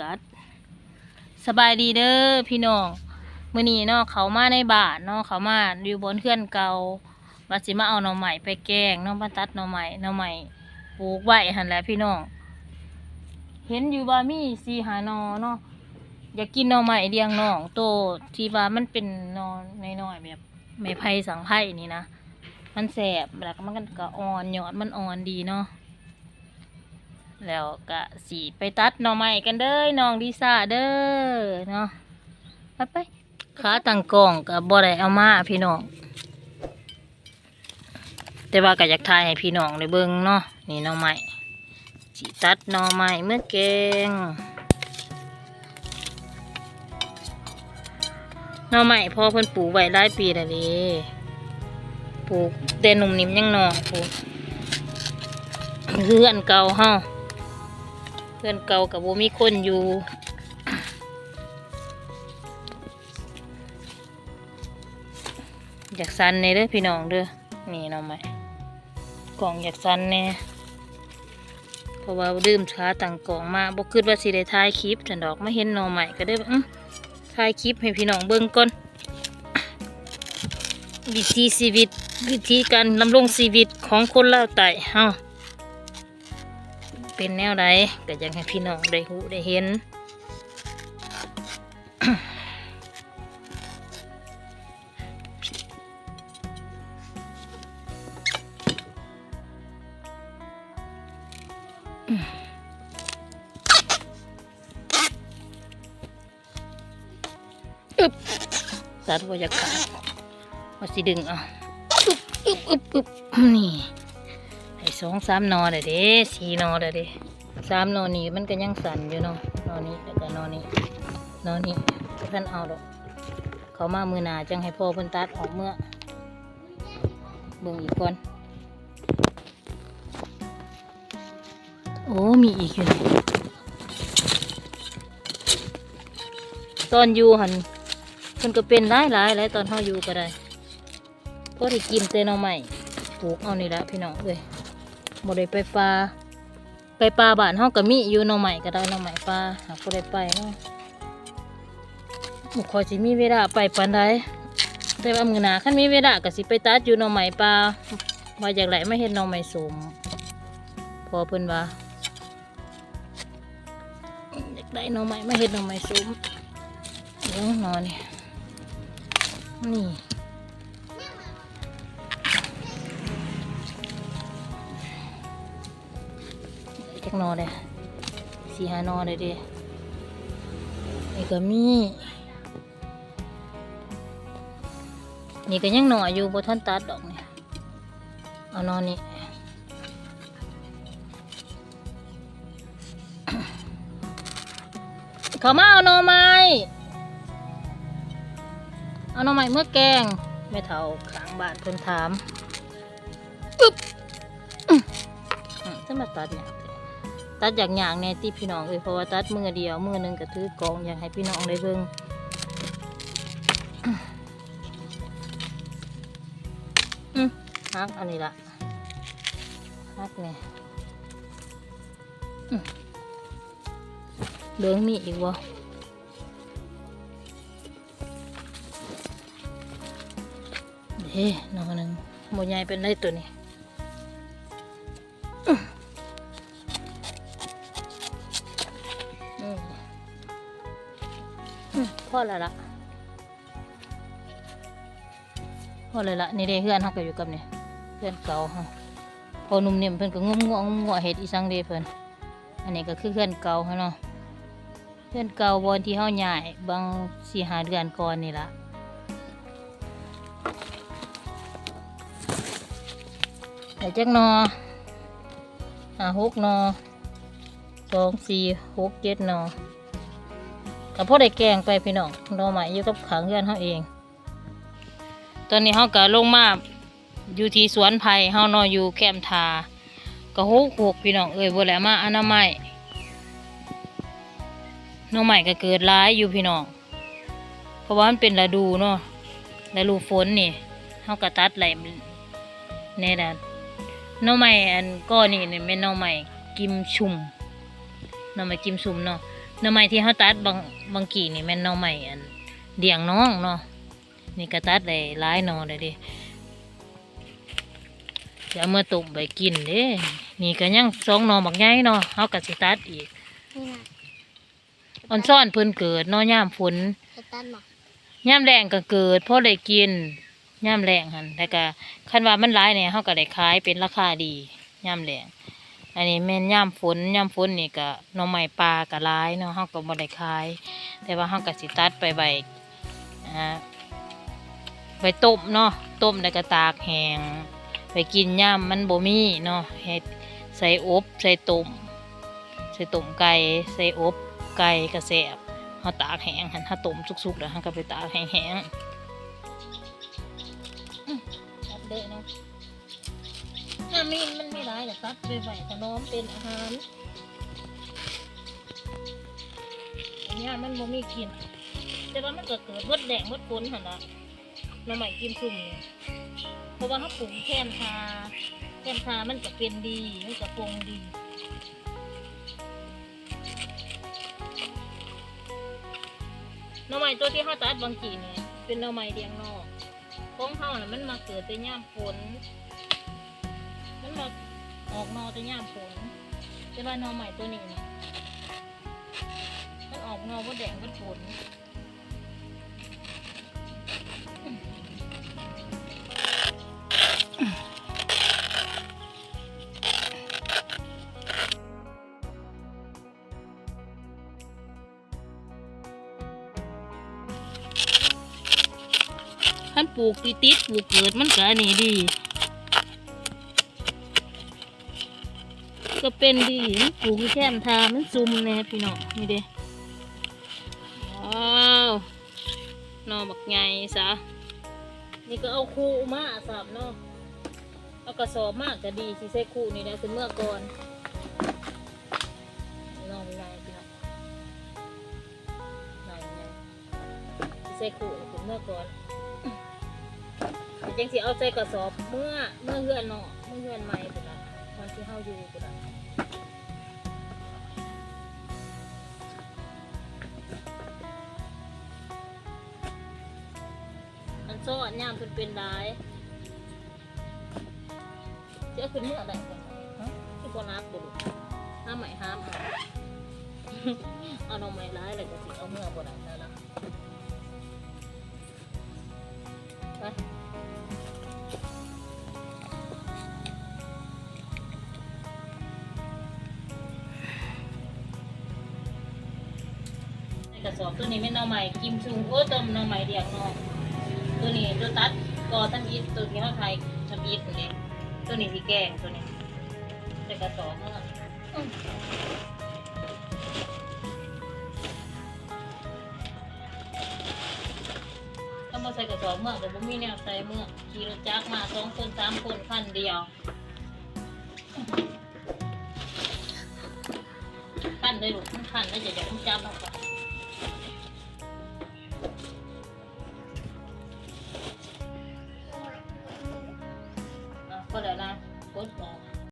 กัด สบายดีเด้อพี่น้องมื้อนี้เนาะเขามาในบานเนาะเขามาอยู่บนเพื่อนเก่าว่าสิมาเอาหน่อใหม่ไปแกงเนาะมาตัดหน่อใหม่หน่อใหม่ปลูกไว้หันแหละพี่น้องเห็นอยู่ว่ามีสีหานอเนาะอยากกินหน่อใหม่เดียงน้องโตที่ว่ามันเป็นนอนน้อยๆแบบไม้ไผ่สังไผ่นี่นะมันแสบแล้วก็มันก็อ่อนยอดมันอ่อนดีเนาะ แล้วก็สีไปตัดหน่อไม้กันเด้อน้องดีซ่าเด้อเนาะไปไปขาตังกล้องกับบ่ได้เอามาพี่น้อง แต่ว่าก็อยากถ่ายให้พี่น้องได้เบิ่งเนาะนี่หน่อไม้สีตัดหน่อไม้เมื่อแกงหน่อไม้พ่อเพิ่นปลูกไว้หลายปีแล้วดิปลูกแต่หนุ่มนิ่มยังนอยปลูกเฮือนเก่าเฮา พื่อนเก่ากับโบมีคนอยู่อยากสันเน่เด้อพี่น้องเด้อนี่เนาะไหม่กล่องอยากสันแน่เพราะว่าดื่มช้าต่างกล่องมาบ่คิดว่าสิได้ถ่ายคลิปฉันดอกไม่เห็นน่อใหม่ก็ได้อื้อถ่ายคลิปให้พี่น้องเบิ่งก่อนวิธีชีวิต วิธีการดำรงชีวิตของคนเล่าไต่เฮา เป็นแนวใดก็อยากให้พี่น้องได้หูได้เห็น อึบสัตว์ว่าจะขาดว่าสิดึงเอาอึบอึบอึบอึบนี่ให้ สองสามนอเด้อเด้สี่นอเด้อเด้สามนอนี้มันก็ยังสั่นอยู่เนาะนอนี้แล้วก็นอนี้นอนี้ท่านเอาดอกเขามามือหนาจังให้พ่อเพิ่นตัดออกเมื่อเบิ่งอีกก่อนโอ้มีอีกอยู่นี่ตอนอยู่หันเพิ่นก็เป็นหลายหลายหลายตอนเฮาอยู่ก็ได้พอได้กินแต่หน่อใหม่ปลูกเอานี่ละพี่น้องเอ้ย บ่ได้ไปปลาไปปลาบ้านเฮาก็มีอยู่หน่อใหม่ก็ได้หน่อใหม่ปลาหากบ่ได้ไปเนาะบ่ค่อยสิมีเวลาไปปานใดแต่ว่ามื้อหน้าคันมีเวลาก็สิไปตัดอยู่หน่อใหม่ปลาว่าอยากไหลมาเฮ็ดหน่อใหม่สมพอเพิ่นว่าอยากได้หน่อใหม่มาเฮ็ดหน่อใหม่สมเดี๋ยวหนอนี่นี่ กหนอเลยสี่ห้านอเลยเดินี่ก็มี นี่ก็ยังหน่อยอยู่บนท่านตัดดอกนี่เอานอนนี่เขามาเอาหนอไม้เอาหนอไม้เมื่อแกงแม่เฒ่าขางบ้านเพิ่นถามอึ๊บจะมาตัดเนี่ย ตัดอย่างอย่างในที่พี่น้องเอ้ยเพราะว่าตัดมือเดียวมือหนึ่งก็ถือกองอยากให้พี่น้องได้เบิ่งฮักอันนี้ละฮักเนี่ยอืมเหลืองมีอีกวะเฮ้น้องหนึ่งหมดใหญ่เป็นไรตัวนี้ พอแล้วละพอเลยละนี่เด้เพื่อนเขาก็อยู่กับเนี่ยเพื่อนเก่าเขาพอหนุ่มเนิ่มเพิ่อนก็งมงวงงวเห็ดอีสังเดเพิ่อนอันนี้ก็คือเพื่อนเก่าเขาเนาะเพื่อนเก่าบอนที่เขาใหญ่บางสี่หาเดือนก่อนนี่ละเดี๋ยวจักหนอห้าหกหนอสองสี่หกเจ็ดหนอ กับพ่อได้แกงไปพี่น้องหนอใหม่อยู่กับขังเพื่อนเขาเอง ตอนนี้เขาก็ลงมาอยู่ที่สวนไผ่เขานอนอยู่แคมป์ทาก็หกหกพี่น้องเอ้ยบ่แหลมาอนามัยหนอใหม่ก็เกิดร้ายอยู่พี่น้อง เพราะว่ามันเป็นฤดูเนาะฤดูฝนนี่เขาก็ตัดไหลแน่แหละหนอใหม่อันก้อนนี่เนี่ยเป็นหนอใหม่กิมชุ่มน่อไม้กิมซุ่มเนาะ หน่อไม้ที่เขาตัดบางบางกี่นี่แม่นหน่อไม้อันเดียงน้องเนาะนี่ก็ตัดได้หลายหน่อเลยเดิจะเอามื่อตุ่มไปกินเด้นี่ก็ยังสองหน่อบักใหญ่เนาะเขาก็สิตัดอีกนี่นะออนซ่อนเพิ่นเกิดเนาะยามฝนจะตันหรอกย่ามแรงก็เกิดพอได้กินย่ามแรงหันแต่ก็คันว่ามันร้ายเนี่ยเขาก็ได้ขายเป็นราคาดีย่ามแรง อันนี้แม่นย่ามฝนย่ามฝนนี่ก็หน่อไม้ปลาก็ร้ายเนาะเขาก็บ่ได้ขาย แต่ว่าเขาก็สิตัดไปใบอ่าไปต้มเนาะต้มแล้วก็ตากแห้งไปกินย่ามมันบ่มีเนาะเฮ็ดใส่อบใส่ต้มใส่ต้มไก่ใส่อบไก่กระแสบเขาตากแห้งหันถ้าต้มสุกๆแล้วเขาก็ไปตากแห้งๆเดะเนาะ ถ้ามีมันไม่ได้แต่ตัดไปไหวขนมเป็นอาหารอันนี้มันบ่มีกิน แต่ว่ามันก็เกิดมดแดงมดฝนหันละหน้ำใหม่กินซุ่มเพราะว่าเขาปลูกแค่นทาแค่นทามันจะเป็นดี มันจะคงดีน่อไม้ตัวที่เขาตัดบางกีเนี่ยเป็นหน่อไม้เดียงนอกของเขาน่ะมันมาเกิดแต่ย่ามฝน ออกนอแต่ย่ามฝนแต่ว่าน่อไม้ตัวนี้เนี่ยมันออกนอว่าแดงว่าฝนท่านปลูกติดปลูกเกิดมันก็นนี้ดี ก็เป็นดีมันปลูกแค่มทามันซุ่มแน่พี่น้องนี่เด้ว้าวนอบักไงซะนี่ก็เอาคูมาสับเนาะเอากระสอบมากก็ดีสิใส่คูนี่ได้คือเมื่อก่อนนี่นอนไงพี่น้องนอนไงสิใส่คูนี่คือเมื่อก่อนจังสิเอาใส่กระสอบเมื่อเมื่อเฮือนเนาะเมื่อเฮือนใหม่พุ่นน่ะต อนที่เฮาอยู่พุ่นน่ะอันโซ่อันยามเพิ่นเป็นได้เจ้าขึ้นเมื่อใดก่อนที่บ่นักบ่ลูกห้ามใหมห้ามเอาเอาน่อไม้ร้ายเลยก็สิเอาเมื่อบ่ได้แล้วล่ะไป กระสอบตัวนี้ไม่นอใหม่กิมซุงโอ้ต้มนอใหม่เดียงเนอตัวนี้ตัวตัดกอทันอีทตัวที่เขาไทยทันอีทตัวนี้ตัวนี้ที่แกงตัวนี้ในกระสอบเนาะอืมถ้ามาใส่กระสอบเมื่อแต่ผมมีแนวใส่เมื่อขี่รถจักรมาสองคนสามคนคันเดียวคันเลยลูกมันคันแล้วจะเดี๋ยวผมจับเอา